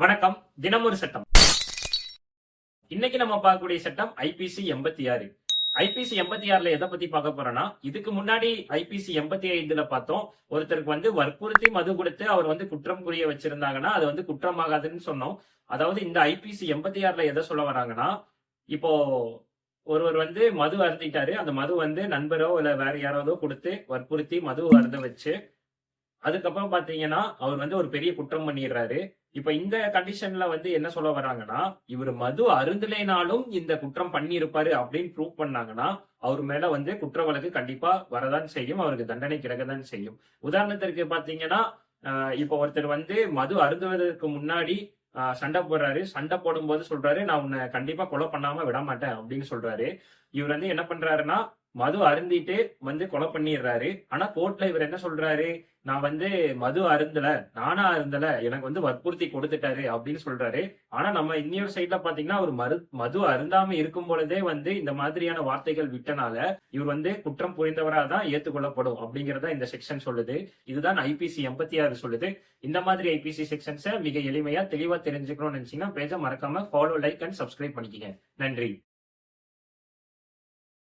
வணக்கம். தினமொரு சட்டம். இன்னைக்கு நம்ம பார்க்கக்கூடிய சட்டம் ஐபிசி எண்பத்தி ஆறு. ஐபிசி எண்பத்தி ஆறுல எதை பத்தி பார்க்க போறோம்னா இதுக்கு முன்னாடி ஐபிசி எண்பத்தி ஐந்துல பார்த்தோம் ஒருத்தருக்கு வந்து வற்புறுத்தி மது கொடுத்து அவர் வந்து குற்றம் புரிய வச்சிருந்தாங்கன்னா அது வந்து குற்றமாகாதுன்னு சொன்னோம். அதாவது இந்த ஐபிசி எண்பத்தி ஆறுல எதை சொல்ல வராங்கன்னா இப்போ ஒருவர் வந்து மது அருந்திட்டாரு. அந்த மது வந்து நண்பரோ இல்ல வேற யாராவதோ கொடுத்து வற்புறுத்தி மது அருந்த வச்சு அதுக்கப்புறம் பாத்தீங்கன்னா அவர் வந்து ஒரு பெரிய குற்றம் பண்ணிடுறாரு. இப்ப இந்த கண்டிஷன்ல வந்து என்ன சொல்ல வர்றாங்கன்னா இவர் மது அருந்தலைனாலும் இந்த குற்றம் பண்ணியிருப்பாரு அப்படின்னு ப்ரூவ் பண்ணாங்கன்னா அவர் மேல வந்து குற்ற வழக்கு கண்டிப்பா வரதான் செய்யும். அவருக்கு தண்டனை கிடக்கதான் செய்யும். உதாரணத்திற்கு பாத்தீங்கன்னா இப்ப இப்போ ஒருத்தர் வந்து மது அருந்துவதற்கு முன்னாடி சண்டை போடுறாரு. சண்டை போடும்போது சொல்றாரு நான் உன்னை கண்டிப்பா கொலை பண்ணாம விட மாட்டேன் அப்படின்னு சொல்றாரு. இவர் வந்து என்ன பண்றாருன்னா மது அருந்திட்டு வந்து கொலை பண்ணிடுறாரு. ஆனா கோர்ட்ல இவர் என்ன சொல்றாரு? நான் வந்து மது அருந்தல நானா அருந்தல எனக்கு வந்து வற்புறுத்தி கொடுத்துட்டாரு அப்படின்னு சொல்றாரு. ஆனா நம்ம இன்னொரு சைட்ல பாத்தீங்கன்னா அவர் மரு மது அருந்தாம இருக்கும் பொழுதே வந்து இந்த மாதிரியான வார்த்தைகள் விட்டனால இவர் வந்து குற்றம் புரிந்தவரா தான் ஏத்துக்கொள்ளப்படும் அப்படிங்கறத இந்த செக்ஷன் சொல்லுது. இதுதான் ஐபிசி எண்பத்தி ஆறு சொல்லுது. இந்த மாதிரி ஐபிசி செக்ஷன்ஸை மிக எளிமையா தெளிவா தெரிஞ்சுக்கணும்னு நினைச்சீங்கன்னா பேஜை மறக்காம ஃபாலோ லைக் அண்ட் சப்ஸ்கிரைப் பண்ணிக்கங்க. நன்றி.